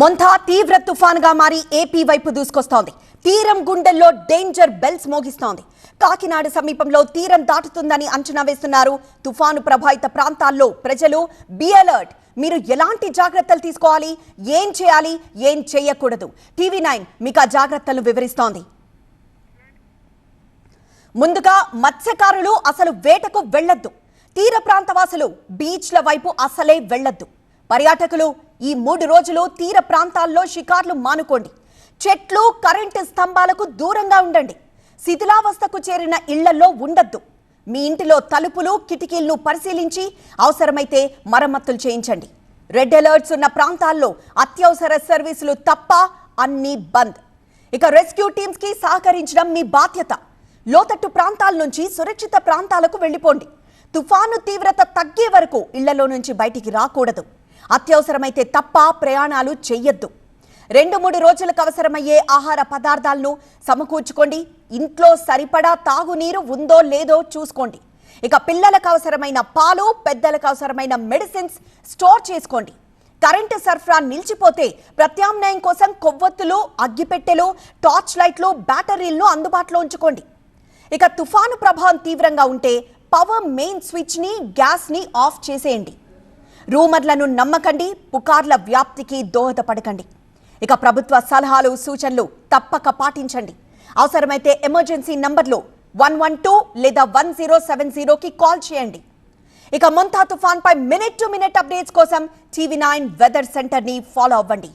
మొంథా తీవ్ర తుఫాన్గా మారి ఏపీ వైపు దూసుకొస్తోంది. తీరం గుండెల్లో డేంజర్ బెల్స్ మోగిస్తోంది. కాకినాడ సమీపంలో తీరం దాటుతుందని అంచనా వేస్తున్నారు తుఫాను ప్రభావిత ప్రాంతాల్లో ప్రజలు. బి అలర్ట్ మీరు ఎలాంటి జాగ్రత్తలు తీసుకోవాలి? ఏం చేయాలి? ఏం చేయకూడదు. టీవీ నైన్ మీకు ఆ జాగ్రత్తలను వివరిస్తోంది. ముందుగా మత్స్యకారులు అసలు వేటకు వెళ్ళొద్దు తీర ప్రాంతవాసులు బీచ్ల వైపు అసలే వెళ్ళొద్దు పర్యాటకులు ఈ మూడు రోజులు తీర ప్రాంతాల్లో షికార్లు మానుకోండి. చెట్లు కరెంటు స్తంభాలకు దూరంగా ఉండండి. శిథిలావస్థకు చేరిన ఇళ్ళలో ఉండద్దు. మీ ఇంటిలో తలుపులు కిటికీలను పరిశీలించి అవసరమైతే మరమ్మతులు చేయించండి. రెడ్ అలర్ట్స్ ఉన్న ప్రాంతాల్లో అత్యవసర సర్వీసులు తప్ప అన్నీ బంద్. ఇక రెస్క్యూ టీమ్స్కి సహకరించడం మీ బాధ్యత. లోతట్టు ప్రాంతాల నుంచి సురక్షిత ప్రాంతాలకు వెళ్ళిపోండి. తుఫాను తీవ్రత తగ్గే వరకు ఇళ్ళలో నుంచి బయటికి రాకూడదు. అత్యవసరమైతే తప్ప ప్రయాణాలు చెయ్యొద్దు. రెండు మూడు రోజులకు అవసరమయ్యే ఆహార పదార్థాలను సమకూర్చుకోండి. ఇంట్లో సరిపడా తాగునీరు ఉందో లేదో చూసుకోండి. ఇక పిల్లలకు అవసరమైన పాలు పెద్దలకు అవసరమైన మెడిసిన్స్ స్టోర్ చేసుకోండి. కరెంటు సరఫరా నిలిచిపోతే ప్రత్యామ్నాయం కోసం కొవ్వొత్తులు అగ్గిపెట్టెలు టార్చ్ లైట్లు బ్యాటరీలను అందుబాటులో ఉంచుకోండి. ఇక తుఫాను ప్రభావం తీవ్రంగా ఉంటే పవర్ మెయిన్ స్విచ్ని గ్యాస్ని ఆఫ్ చేసేయండి. రూమర్లను నమ్మకండి పుకార్ల వ్యాప్తికి దోహదపడకండి. ఇక ప్రభుత్వ సలహాలు సూచనలు తప్పక పాటించండి. అవసరమైతే ఎమర్జెన్సీ నంబర్లు వన్ వన్ టూ లేదా వన్ జీరో సెవెన్ జీరోకి కాల్ చేయండి. ఇక మొంతా తుఫాన్ పై మినిట్ టు మినిట్ అప్డేట్స్ కోసం టీవీ నైన్ వెదర్ సెంటర్ని ఫాలో అవ్వండి.